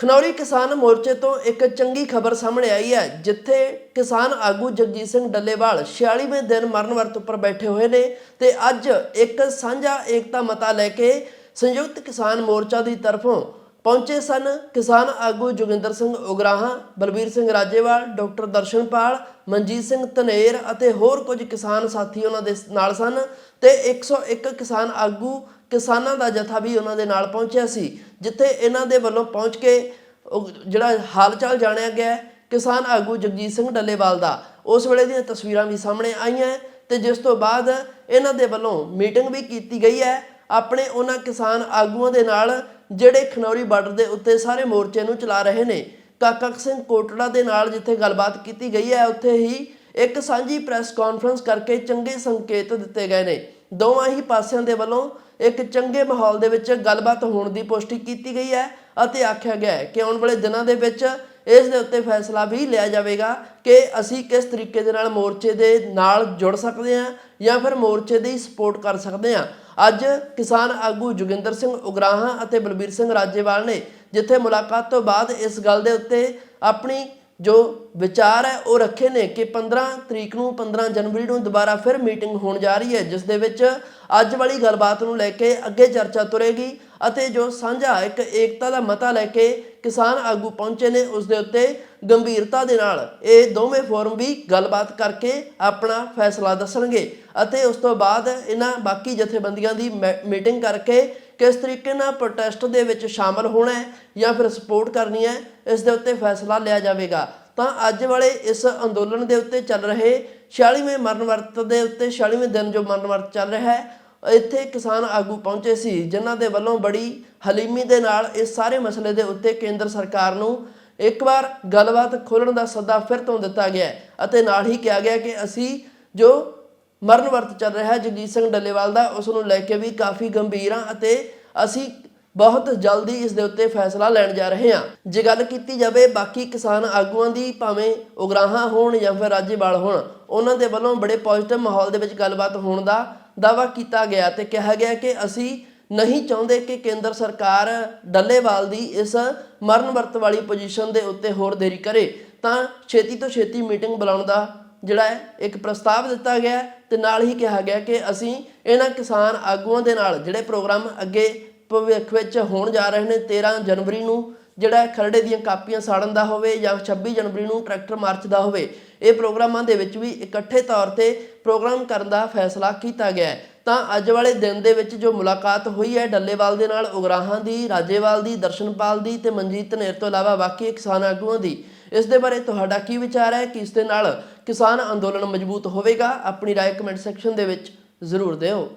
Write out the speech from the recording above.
ਖਨੌਰੀ ਕਿਸਾਨ ਮੋਰਚੇ ਤੋਂ ਇੱਕ ਚੰਗੀ ਖਬਰ ਸਾਹਮਣੇ ਆਈ ਹੈ, ਜਿੱਥੇ ਕਿਸਾਨ ਆਗੂ ਜਗਜੀਤ ਸਿੰਘ ਡੱਲੇਵਾਲ 46ਵੇਂ ਦਿਨ ਮਰਨ ਵਰਤ ਉੱਪਰ ਬੈਠੇ ਹੋਏ ਨੇ ਤੇ ਅੱਜ ਇੱਕ ਸਾਂਝਾ ਏਕਤਾ ਮਤਾ ਲੈ ਕੇ ਸੰਯੁਕਤ ਕਿਸਾਨ ਮੋਰਚਾ ਦੀ ਤਰਫੋਂ ਪਹੁੰਚੇ ਸਨ ਕਿਸਾਨ ਆਗੂ ਜੋਗਿੰਦਰ ਸਿੰਘ ਉਗਰਾਹਾਂ, ਬਲਬੀਰ ਸਿੰਘ ਰਾਜੇਵਾਲ, ਡਾਕਟਰ ਦਰਸ਼ਨਪਾਲ, ਮਨਜੀਤ ਸਿੰਘ ਧਨੇਰ ਅਤੇ ਹੋਰ ਕੁਝ ਕਿਸਾਨ ਸਾਥੀ ਉਹਨਾਂ ਦੇ ਨਾਲ ਸਨ ਤੇ 101 ਕਿਸਾਨ ਆਗੂ ਕਿਸਾਨਾਂ ਦਾ ਜਥਾ ਵੀ ਉਹਨਾਂ ਦੇ ਨਾਲ ਪਹੁੰਚਿਆ ਸੀ, ਜਿੱਥੇ ਇਹਨਾਂ ਦੇ ਵੱਲੋਂ ਪਹੁੰਚ ਕੇ ਉਹ ਜਿਹੜਾ ਹਾਲਚਾਲ ਜਾਣਿਆ ਗਿਆ ਕਿਸਾਨ ਆਗੂ ਜਗਜੀਤ ਸਿੰਘ ਡੱਲੇਵਾਲ ਦਾ। ਉਸ ਵੇਲੇ ਦੀਆਂ ਤਸਵੀਰਾਂ ਵੀ ਸਾਹਮਣੇ ਆਈਆਂ ਤੇ ਜਿਸ ਤੋਂ ਬਾਅਦ ਇਹਨਾਂ ਦੇ ਵੱਲੋਂ ਮੀਟਿੰਗ ਵੀ ਕੀਤੀ ਗਈ ਹੈ। ਆਪਣੇ ਉਹਨਾਂ ਕਿਸਾਨ ਆਗੂਆਂ ਦੇ ਨਾਲ ਜਿਹੜੇ ਖਨੌਰੀ ਬਾਰਡਰ ਦੇ ਉੱਤੇ ਸਾਰੇ ਮੋਰਚੇ ਨੂੰ ਚਲਾ ਰਹੇ ਨੇ, ਕਾਕਾ ਸਿੰਘ ਕੋਟੜਾ ਦੇ ਨਾਲ ਜਿੱਥੇ ਗੱਲਬਾਤ ਕੀਤੀ ਗਈ ਹੈ, ਉੱਥੇ ਹੀ ਇੱਕ ਸਾਂਝੀ ਪ੍ਰੈਸ ਕਾਨਫਰੰਸ ਕਰਕੇ ਚੰਗੇ ਸੰਕੇਤ ਦਿੱਤੇ ਗਏ ਨੇ। ਦੋਵਾਂ ਹੀ ਪਾਸਿਆਂ ਦੇ ਵੱਲੋਂ ਇੱਕ ਚੰਗੇ ਮਾਹੌਲ ਦੇ ਵਿੱਚ ਗੱਲਬਾਤ ਹੋਣ ਦੀ ਪੁਸ਼ਟੀ ਕੀਤੀ ਗਈ ਹੈ ਅਤੇ ਆਖਿਆ ਗਿਆ ਹੈ ਕਿ ਆਉਣ ਵਾਲੇ ਦਿਨਾਂ ਦੇ ਵਿੱਚ ਇਸ ਦੇ ਉੱਤੇ ਫੈਸਲਾ ਵੀ ਲਿਆ ਜਾਵੇਗਾ ਕਿ ਅਸੀਂ ਕਿਸ ਤਰੀਕੇ ਦੇ ਨਾਲ ਮੋਰਚੇ ਦੇ ਨਾਲ ਜੁੜ ਸਕਦੇ ਹਾਂ ਜਾਂ ਫਿਰ ਮੋਰਚੇ ਦੀ ਸਪੋਰਟ ਕਰ ਸਕਦੇ ਹਾਂ। ਅੱਜ ਕਿਸਾਨ ਆਗੂ ਜੋਗਿੰਦਰ ਸਿੰਘ ਉਗਰਾਹਾਂ ਅਤੇ ਬਲਬੀਰ ਸਿੰਘ ਰਾਜੇਵਾਲ ਨੇ ਜਿੱਥੇ ਮੁਲਾਕਾਤ ਤੋਂ ਬਾਅਦ ਇਸ ਗੱਲ ਦੇ ਉੱਤੇ ਆਪਣੀ ਜੋ ਵਿਚਾਰ ਹੈ, ਉਹ ਰੱਖੇ ਨੇ ਕਿ 15 ਤਰੀਕ ਨੂੰ 15 ਜਨਵਰੀ ਨੂੰ ਦੁਬਾਰਾ ਫਿਰ ਮੀਟਿੰਗ ਹੋਣ ਜਾ ਰਹੀ ਹੈ, ਜਿਸ ਦੇ ਵਿੱਚ ਅੱਜ ਵਾਲੀ ਗੱਲਬਾਤ ਨੂੰ ਲੈ ਕੇ ਅੱਗੇ ਚਰਚਾ ਤੁਰੇਗੀ ਅਤੇ ਜੋ ਸਾਂਝਾ ਇੱਕ ਏਕਤਾ ਦਾ ਮਤਾ ਲੈ ਕੇ ਕਿਸਾਨ ਆਗੂ ਪਹੁੰਚੇ ਨੇ, ਉਸ ਦੇ ਉੱਤੇ ਗੰਭੀਰਤਾ ਦੇ ਨਾਲ ਇਹ ਦੋਵੇਂ ਫੋਰਮ ਵੀ ਗੱਲਬਾਤ ਕਰਕੇ ਆਪਣਾ ਫੈਸਲਾ ਦੱਸਣਗੇ ਅਤੇ ਉਸ ਤੋਂ ਬਾਅਦ ਇਹਨਾਂ ਬਾਕੀ ਜਥੇਬੰਦੀਆਂ ਦੀ ਮੈ- ਮੀਟਿੰਗ ਕਰਕੇ ਕਿਸ ਤਰੀਕੇ ਨਾਲ ਪ੍ਰੋਟੈਸਟ ਦੇ ਵਿੱਚ ਸ਼ਾਮਲ ਹੋਣਾ ਹੈ ਜਾਂ ਫਿਰ ਸਪੋਰਟ ਕਰਨੀ ਹੈ, ਇਸ ਦੇ ਉੱਤੇ ਫੈਸਲਾ ਲਿਆ ਜਾਵੇਗਾ। ਤਾਂ ਅੱਜ ਵਾਲੇ ਇਸ ਅੰਦੋਲਨ ਦੇ ਉੱਤੇ ਚੱਲ ਰਹੇ 46ਵੇਂ ਮਰਨ ਵਰਤ ਦੇ ਉੱਤੇ 46ਵੇਂ ਦਿਨ ਜੋ ਮਰਨ ਵਰਤ ਚੱਲ ਰਿਹਾ ਹੈ, ਇੱਥੇ ਕਿਸਾਨ ਆਗੂ ਪਹੁੰਚੇ ਸੀ, ਜਿਨ੍ਹਾਂ ਦੇ ਵੱਲੋਂ ਬੜੀ ਹਲੀਮੀ ਦੇ ਨਾਲ ਇਸ ਸਾਰੇ ਮਸਲੇ ਦੇ ਉੱਤੇ ਕੇਂਦਰ ਸਰਕਾਰ ਨੂੰ ਇੱਕ ਵਾਰ ਗੱਲਬਾਤ ਖੋਲਣ ਦਾ ਸੱਦਾ ਫਿਰ ਤੋਂ ਦਿੱਤਾ ਗਿਆ ਅਤੇ ਨਾਲ ਹੀ ਕਿਹਾ ਗਿਆ ਕਿ ਅਸੀਂ ਜੋ ਮਰਨ ਵਰਤ ਚੱਲ ਰਿਹਾ ਹੈ। ਜਗਜੀਤ ਸਿੰਘ ਡੱਲੇਵਾਲ ਦਾ ਉਸ ਨੂੰ ਲੈ ਕੇ ਵੀ ਕਾਫੀ ਗੰਭੀਰ ਹਾਂ ਅਤੇ ਅਸੀਂ ਬਹੁਤ ਜਲਦੀ ਇਸ ਦੇ ਉੱਤੇ ਫੈਸਲਾ ਲੈਣ ਜਾ ਰਹੇ ਹਾਂ। ਜੇ ਗੱਲ ਕੀਤੀ ਜਾਵੇ ਬਾਕੀ ਕਿਸਾਨ ਆਗੂਆਂ ਦੀ, ਭਾਵੇਂ ਉਗਰਾਹਾਂ ਹੋਣ ਜਾਂ ਫਿਰ ਰਾਜੇਵਾਲ ਹੋਣ, ਉਹਨਾਂ ਦੇ ਵੱਲੋਂ ਬੜੇ ਪੋਜ਼ਿਟਿਵ ਮਾਹੌਲ ਦੇ ਵਿੱਚ ਗੱਲਬਾਤ ਹੋਣ ਦਾ ਦਾਵਾ ਕੀਤਾ ਗਿਆ ਤੇ ਕਿਹਾ ਗਿਆ ਕਿ ਅਸੀਂ ਨਹੀਂ ਚਾਹੁੰਦੇ ਕਿ ਕੇਂਦਰ ਸਰਕਾਰ ਡੱਲੇਵਾਲ ਦੀ ਇਸ ਮਰਨ ਵਰਤ ਵਾਲੀ ਪੋਜੀਸ਼ਨ ਦੇ ਉੱਤੇ ਹੋਰ ਦੇਰੀ ਕਰੇ। ਤਾਂ ਛੇਤੀ ਤੋਂ ਛੇਤੀ ਮੀਟਿੰਗ ਬੁਲਾਉਣ ਦਾ ਜਿਹੜਾ ਹੈ, ਇੱਕ ਪ੍ਰਸਤਾਵ ਦਿੱਤਾ ਗਿਆ ਹੈ ਤੇ ਨਾਲ ਹੀ ਕਿਹਾ ਗਿਆ ਕਿ ਅਸੀਂ ਇਹਨਾਂ ਕਿਸਾਨ ਆਗੂਆਂ ਦੇ ਨਾਲ ਜਿਹੜੇ ਪ੍ਰੋਗਰਾਮ ਅੱਗੇ ਭਵਿੱਖ ਵਿੱਚ ਹੋਣ ਜਾ ਰਹੇ ਨੇ 13 ਜਨਵਰੀ ਨੂੰ ਜਿਹੜਾ ਖਰੜੇ ਦੀਆਂ ਕਾਪੀਆਂ ਸਾੜਨ ਦਾ ਹੋਵੇ ਜਾਂ 26 ਜਨਵਰੀ ਨੂੰ ਟਰੈਕਟਰ ਮਾਰਚ ਦਾ ਹੋਵੇ, ਇਹ ਪ੍ਰੋਗਰਾਮਾਂ ਦੇ ਵਿੱਚ ਵੀ ਇਕੱਠੇ ਤੌਰ ਤੇ ਪ੍ਰੋਗਰਾਮ ਕਰਨ ਦਾ ਫੈਸਲਾ ਕੀਤਾ ਗਿਆ ਤਾਂ ਅੱਜ ਵਾਲੇ ਦਿਨ ਦੇ ਵਿੱਚ ਜੋ ਮੁਲਾਕਾਤ ਹੋਈ ਹੈ, ਡੱਲੇਵਾਲ ਦੇ ਨਾਲ ਉਗਰਾਹਾਂ ਦੀ, ਰਾਜੇਵਾਲ ਦੀ, ਦਰਸ਼ਨਪਾਲ ਦੀ ਤੇ ਮਨਜੀਤ ਧਨੇਰ ਤੋਂ ਇਲਾਵਾ ਬਾਕੀ ਕਿਸਾਨ ਆਗੂਆਂ ਦੀ ਇਸ ਦੇ ਬਾਰੇ ਤੁਹਾਡਾ ਕੀ ਵਿਚਾਰ ਹੈ ਕਿ ਇਸ ਦੇ ਨਾਲ ਕਿਸਾਨ ਅੰਦੋਲਨ ਮਜ਼ਬੂਤ ਹੋਵੇਗਾ ਆਪਣੀ رائے ਕਮੈਂਟ ਸੈਕਸ਼ਨ ਦੇ ਵਿੱਚ ਜ਼ਰੂਰ ਦਿਓ